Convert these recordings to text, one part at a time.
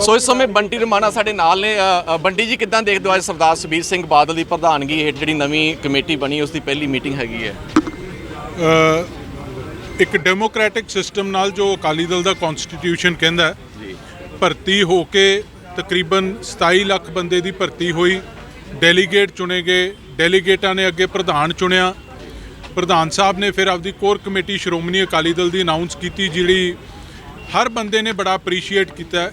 ਸੋ ਇਸ ਸਮੇਂ ਬੰਟੀ ਰਮਾਣਾ ਸਾਡੇ ਨਾਲ ਨੇ ਬੰਟੀ ਜੀ ਕਿਦਾਂ ਦੇਖਦੇ ਹੋ ਅੱਜ ਸਰਦਾਰ ਸੁਬੀਰ ਸਿੰਘ ਬਾਦਲ ਦੀ ਪ੍ਰਧਾਨਗੀ ਹੇਠ ਜਿਹੜੀ ਨਵੀਂ ਕਮੇਟੀ ਬਣੀ ਉਸ ਦੀ ਪਹਿਲੀ ਮੀਟਿੰਗ ਹੈਗੀ ਹੈ? ਅ, ਇੱਕ ਡੈਮੋਕ੍ਰੈਟਿਕ ਸਿਸਟਮ ਨਾਲ ਜੋ ਅਕਾਲੀ ਦਲ ਦਾ ਕਨਸਟੀਟਿਊਸ਼ਨ ਕਹਿੰਦਾ ਹੈ ਜੀ। ਭਰਤੀ ਹੋ ਕੇ ਤਕਰੀਬਨ 27 ਲੱਖ ਬੰਦੇ ਦੀ ਭਰਤੀ ਹੋਈ। ਡੈਲੀਗੇਟ ਚੁਣੇ ਗਏ ਡੈਲੀਗੇਟਾਂ ਨੇ ਅੱਗੇ ਪ੍ਰਧਾਨ ਚੁਣਿਆ। ਪ੍ਰਧਾਨ ਸਾਹਿਬ ਨੇ ਫਿਰ ਆਪਦੀ ਕੋਰ ਕਮੇਟੀ ਸ਼੍ਰੋਮਣੀ ਅਕਾਲੀ ਦਲ ਦੀ ਅਨਾਉਂਸ ਕੀਤੀ ਜਿਹੜੀ ਹਰ ਬੰਦੇ ਨੇ ਬੜਾ ਅਪਰੀਸ਼ੀਏਟ ਕੀਤਾ ਹੈ।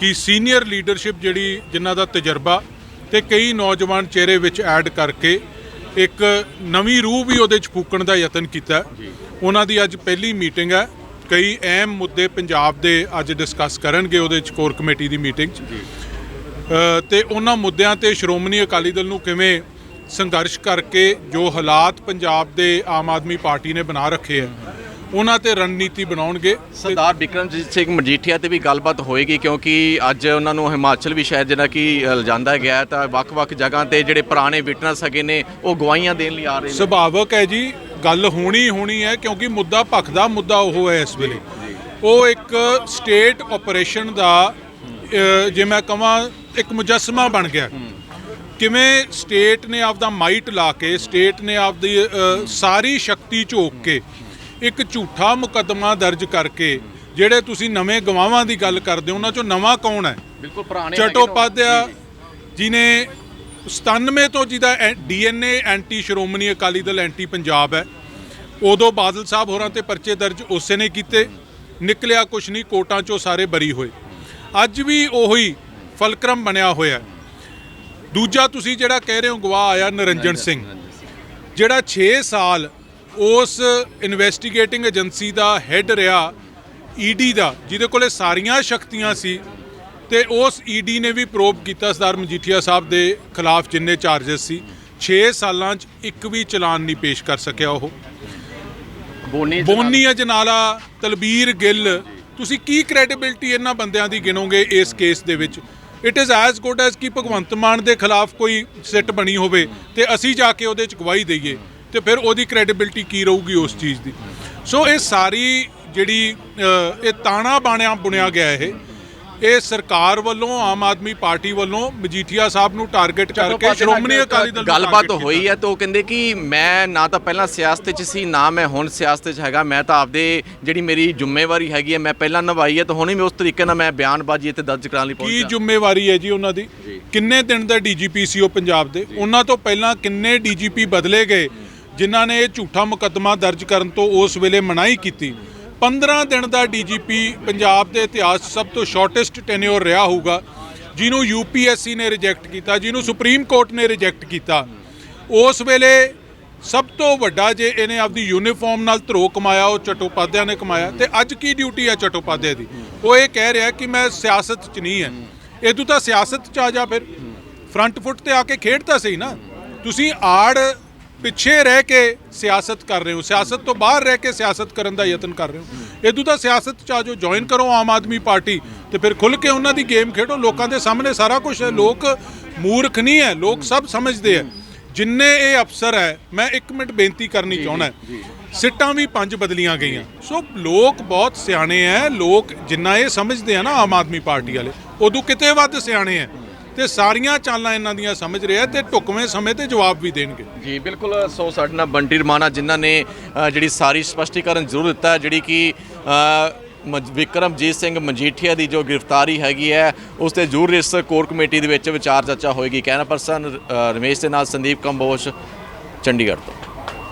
ਕਿ ਸੀਨੀਅਰ ਲੀਡਰਸ਼ਿਪ ਜਿਹੜੀ ਜਿਨ੍ਹਾਂ ਦਾ ਤਜਰਬਾ ਤੇ ਕਈ ਨੌਜਵਾਨ ਚਿਹਰੇ ਵਿੱਚ ਐਡ ਕਰਕੇ ਇੱਕ ਨਵੀਂ ਰੂਹ ਵੀ ਉਹਦੇ ਚ ਫੂਕਣ ਦਾ ਯਤਨ ਕੀਤਾ। ਉਹਨਾਂ ਦੀ ਅੱਜ ਪਹਿਲੀ ਮੀਟਿੰਗ ਹੈ। ਕਈ ਅਹਿਮ ਮੁੱਦੇ ਪੰਜਾਬ ਦੇ ਅੱਜ ਡਿਸਕਸ ਕਰਨਗੇ ਉਹਦੇ ਚ ਕੋਰ ਕਮੇਟੀ ਦੀ ਮੀਟਿੰਗ 'ਚ। ਤੇ ਉਹਨਾਂ ਮੁੱਦਿਆਂ ਤੇ ਸ਼੍ਰੋਮਣੀ ਅਕਾਲੀ ਦਲ ਨੂੰ ਕਿਵੇਂ ਸੰਘਰਸ਼ ਕਰਕੇ ਜੋ ਹਾਲਾਤ ਪੰਜਾਬ ਦੇ ਆਮ ਆਦਮੀ ਪਾਰਟੀ ਨੇ ਬਣਾ ਰੱਖੇ ਆ ਉਹਨਾਂ ਤੇ ਰਣਨੀਤੀ ਬਣਾਉਣਗੇ। ਸਰਦਾਰ ਬਿਕਰਮਜੀਤ ਸਿੰਘ ਮਜੀਠੀਆ ਤੇ ਵੀ ਗੱਲਬਾਤ ਹੋਏਗੀ ਕਿਉਂਕਿ ਅੱਜ ਉਹਨਾਂ ਨੂੰ ਹਿਮਾਚਲ ਵੀ ਸ਼ਾਇਦ ਜਿਹੜਾ ਕਿ ਲਿਜਾਂਦਾ ਗਿਆ ਤਾਂ ਵੱਖ-ਵੱਖ ਜਗ੍ਹਾ ਤੇ ਜਿਹੜੇ ਪੁਰਾਣੇ ਵਿਟਨੈਸ ਹੈਗੇ ਨੇ ਉਹ ਗਵਾਹੀਆਂ ਦੇਣ ਲਈ ਆ ਰਹੇ ਨੇ। ਸੁਭਾਵਕ ਹੈ ਜੀ ਗੱਲ ਹੋਣੀ ਹੋਣੀ ਹੈ ਕਿਉਂਕਿ ਮੁੱਦਾ ਭਖਦਾ ਮੁੱਦਾ ਉਹ ਹੈ ਇਸ ਵੇਲੇ। ਉਹ ਇੱਕ ਸਟੇਟ ਆਪਰੇਸ਼ਨ ਦਾ ਜੇ ਮੈਂ ਕਹਾਂ ਇੱਕ ਮੁਜੱਸਮਾ ਬਣ ਗਿਆ। ਕਿਵੇਂ ਸਟੇਟ ਨੇ ਆਪਦਾ ਮਾਈਟ ਲਾ ਕੇ ਸਟੇਟ ਨੇ ਆਪਦੀ ਸਾਰੀ ਸ਼ਕਤੀ ਝੋਕ ਕੇ ਇੱਕ ਝੂਠਾ ਮੁਕੱਦਮਾ ਦਰਜ ਕਰਕੇ ਜਿਹੜੇ ਤੁਸੀਂ ਨਵੇਂ ਗਵਾਹਾਂ ਦੀ ਗੱਲ ਕਰਦੇ ਹੋ ਉਹਨਾਂ ਚੋਂ ਨਵਾਂ ਕੌਣ ਹੈ? ਬਿਲਕੁਲ ਪੁਰਾਣੇ। ਚਟੋਪਾਧਿਆ ਜਿਨੇ 97 ਤੋਂ ਜਿਹਦਾ DNA anti Shiromani Akali Dal anti Punjab ਹੈ। ਉਦੋਂ ਬਾਦਲ ਸਾਹਿਬ ਹੋਰਾਂ ਤੇ ਪਰਚੇ ਦਰਜ ਉਸੇ ਨੇ ਕੀਤੇ। ਨਿਕਲਿਆ ਕੁਛ ਨਹੀਂ ਕੋਟਾਂ ਚੋਂ ਸਾਰੇ ਬਰੀ ਹੋਏ। ਅੱਜ ਵੀ ਉਹੀ ਫਲਕਰਮ ਬਣਿਆ ਹੋਇਆ। ਦੂਜਾ ਤੁਸੀਂ ਜਿਹੜਾ ਕਹਿ ਰਹੇ ਹੋ ਗਵਾਹ ਆਇਆ ਨਰਿੰਜਨ ਸਿੰਘ। ਜਿਹੜਾ 6 ਸਾਲ ਉਸ ਇਨਵੈਸਟੀਗੇਟਿੰਗ ਏਜੰਸੀ ਦਾ ਹੈੱਡ ਰਿਹਾ ਈਡੀ ਦਾ ਜਿਹਦੇ ਕੋਲੇ ਸਾਰੀਆਂ ਸ਼ਕਤੀਆਂ ਸੀ ਤੇ ਉਸ ਈਡੀ ਨੇ ਵੀ ਪ੍ਰੋਬ ਕੀਤਾ ਸਰਦਾਰ ਮਜੀਠੀਆ ਸਾਹਿਬ ਦੇ ਖਿਲਾਫ ਜਿੰਨੇ ਚਾਰजेस ਸੀ 6 ਸਾਲਾਂ 'ਚ ਇੱਕ ਵੀ ਚਲਾਨ ਨਹੀਂ ਪੇਸ਼ ਕਰ ਸਕਿਆ ਉਹ। ਬੋਨੀ ਬੋਨੀ ਅਜਨਾਲਾ ਤਲਬੀਰ ਗਿੱਲ ਤੁਸੀਂ ਕੀ ਕ੍ਰੈਡੀਬਿਲਟੀ ਇਹਨਾਂ ਬੰਦਿਆਂ ਦੀ ਗਿਣੋਗੇ ਇਸ ਕੇਸ ਦੇ ਵਿੱਚ? It is as good as ਕਿ ਭਗਵੰਤ ਮਾਨ ਦੇ ਖਿਲਾਫ ਕੋਈ ਸਿੱਟ ਬਣੀ ਹੋਵੇ ਤੇ ਅਸੀਂ ਜਾ ਕੇ ਉਹਦੇ ਚ ਗਵਾਹੀ ਦਈਏ। ਤੇ ਫਿਰ ਉਹਦੀ ਕ੍ਰੈਡੀਬਿਲਟੀ ਕੀ ਰਹੂਗੀ ਉਸ ਚੀਜ਼ ਦੀ? ਸੋ ਇਹ ਸਾਰੀ ਜਿਹੜੀ ਇਹ ਤਾਣਾ ਬਾਣਿਆ ਬੁਣਿਆ ਗਿਆ ਇਹ। ਇਹ ਸਰਕਾਰ ਵੱਲੋਂ ਆਮ ਆਦਮੀ ਪਾਰਟੀ ਵੱਲੋਂ ਮਜੀਠੀਆ ਸਾਹਿਬ ਨੂੰ ਟਾਰਗੇਟ ਕਰਕੇ ਸ਼੍ਰੋਮਣੀ ਅਕਾਲੀ ਦਲ ਗੱਲਬਾਤ ਹੋਈ ਹੈ ਤਾਂ ਉਹ ਕਹਿੰਦੇ ਕਿ ਮੈਂ ਨਾ ਤਾਂ ਪਹਿਲਾਂ ਸਿਆਸਤ 'ਚ ਸੀ ਨਾ ਮੈਂ ਹੁਣ ਸਿਆਸਤ 'ਚ ਹੈਗਾ ਮੈਂ ਤਾਂ ਆਪਦੇ ਜਿਹੜੀ ਮੇਰੀ ਜ਼ਿੰਮੇਵਾਰੀ ਹੈਗੀ ਹੈ ਮੈਂ ਪਹਿਲਾਂ ਨਿਭਾਈ ਹੈ ਤਾਂ ਹੁਣ ਵੀ ਉਸ ਤਰੀਕੇ ਨਾਲ ਮੈਂ ਬਿਆਨਬਾਜ਼ੀ ਇੱਥੇ ਦਰਜ ਕਰਾਉਣ ਲਈ ਕੀ ਪਹੁੰਚਿਆ ਜ਼ਿੰਮੇਵਾਰੀ ਹੈ ਜੀ ਉਹਨਾਂ ਦੀ? ਕਿੰਨੇ ਦਿਨ ਦਾ ਡੀਜੀਪੀ ਸੀ ਉਹ ਪੰਜਾਬ ਦੇ? ਉਹਨਾਂ ਤੋਂ ਪਹਿਲਾਂ ਕਿੰਨੇ ਡੀਜੀਪੀ ਬਦਲੇ ਗਏ? ਜਿਨ੍ਹਾਂ ਨੇ ਇਹ ਝੂਠਾ ਮੁਕੱਦਮਾ ਦਰਜ ਕਰਨ ਤੋਂ ਉਸ ਵੇਲੇ ਮਨਾਹੀ ਕੀਤੀ। 15 ਦਿਨ ਦਾ ਡੀਜੀਪੀ ਪੰਜਾਬ ਦੇ ਇਤਿਹਾਸ 'ਚ ਸਭ ਤੋਂ ਸ਼ਾਰਟੈਸਟ ਟੈਨਿਓਰ ਰਿਹਾ ਹੋਊਗਾ, ਜਿਹਨੂੰ ਯੂਪੀਐਸਸੀ ਨੇ ਰਿਜੈਕਟ ਕੀਤਾ, ਜਿਹਨੂੰ ਸੁਪਰੀਮ ਕੋਰਟ ਨੇ ਰਿਜੈਕਟ ਕੀਤਾ। ਉਸ ਵੇਲੇ ਸਭ ਤੋਂ ਵੱਡਾ ਜੇ ਇਹਨੇ ਆਪਦੀ ਯੂਨੀਫਾਰਮ ਨਾਲ ਧਰੋ ਕਮਾਇਆ, ਉਹ ਚਟੋਪਾਧਿਆ ਨੇ ਕਮਾਇਆ, ਤੇ ਅੱਜ ਕੀ ਡਿਊਟੀ ਹੈ ਚਟੋਪਾਧਿਆ ਦੀ? ਉਹ ਇਹ ਕਹਿ ਰਿਹਾ ਕਿ ਮੈਂ ਸਿਆਸਤ 'ਚ ਨਹੀਂ ਹੈ। ਇਹ ਤੂੰ ਤਾਂ ਸਿਆਸਤ 'ਚ ਆ ਜਾ ਫਿਰ। ਫਰੰਟ ਫੁੱਟ ਤੇ ਆ ਕੇ ਖੇਡ ਤਾਂ ਸਹੀ ਨਾ। ਤੁਸੀਂ ਆੜ ਪਿੱਛੇ ਰਹਿ ਕੇ ਸਿਆਸਤ ਕਰ ਰਹੇ ਹੋ ਸਿਆਸਤ ਤੋਂ ਬਾਹਰ ਰਹਿ ਕੇ ਸਿਆਸਤ ਕਰਨ ਦਾ ਯਤਨ ਕਰ ਰਹੇ ਹੋ। ਇਹ ਤੂੰ ਸਿਆਸਤ 'ਚ ਆ ਜਾਓ ਜੁਆਇਨ ਕਰੋ ਆਮ ਆਦਮੀ ਪਾਰਟੀ ਤੇ ਫਿਰ ਖੁੱਲ ਕੇ ਉਹਨਾਂ ਦੀ ਗੇਮ ਖੇਡੋ। ਲੋਕਾਂ ਦੇ ਸਾਹਮਣੇ ਸਾਰਾ ਕੁਝ ਹੈ ਲੋਕ ਮੂਰਖ ਨਹੀਂ ਹੈ ਲੋਕ ਸਭ ਸਮਝਦੇ ਆ ਜਿੰਨੇ ਇਹ ਅਫਸਰ ਹੈ ਮੈਂ ਇੱਕ ਮਿੰਟ ਬੇਨਤੀ ਕਰਨੀ ਚਾਹੁੰਦਾ ਹੈ। ਸਿੱਟਾਂ ਵੀ ਪੰਜ ਬਦਲੀਆਂ ਗਈਆਂ। ਸੋ ਲੋਕ ਬਹੁਤ ਸਿਆਣੇ ਐ ਲੋਕ ਜਿੰਨਾ ਇਹ ਸਮਝਦੇ ਆ ਨਾ ਆਮ ਆਦਮੀ ਪਾਰਟੀ ਵਾਲੇ ਉਦੋਂ ਕਿਤੇ ਵੱਧ ਸਿਆਣੇ ਐ ਤੇ ਸਾਰੀਆਂ ਚਾਲਾਂ ਇਹਨਾਂ ਦੀਆਂ ਸਮਝ ਰਿਹਾ ਆ ਤੇ ਢੁਕਵੇਂ ਸਮੇਂ ਤੇ ਜਵਾਬ ਵੀ ਦੇਣਗੇ। ਜੀ ਬਿਲਕੁਲ ਸੋ ਸਾਡੇ ਨਾਲ ਬੰਟੀ ਰਮਾਨਾ ਜਿਨ੍ਹਾਂ ਨੇ ਅ, ਜਿਹੜੀ ਸਾਰੀ ਸਪਸ਼ਟੀਕਰਨ ਜ਼ਰੂਰ ਦਿੱਤਾ ਹੈ, ਜਿਹੜੀ ਕਿ ਅ, ਮਜ- ਵਿਕਰਮਜੀਤ ਸਿੰਘ ਮਜੀਠੀਆ ਦੀ ਜੋ ਗ੍ਰਿਫਤਾਰੀ ਹੈਗੀ ਹੈ ਉਸ ਤੇ ਜ਼ਰੂਰ ਇਸ ਕੋਰ ਕਮੇਟੀ ਦੇ ਵਿੱਚ ਵਿਚਾਰ ਚਰਚਾ ਹੋਏਗੀ। ਕੈਮਰਾ ਪਰਸਨ ਰਮੇਸ਼ ਦੇ ਨਾਲ ਸੰਦੀਪ ਕੰਬੋਜ ਚੰਡੀਗੜ੍ਹ ਤੋਂ।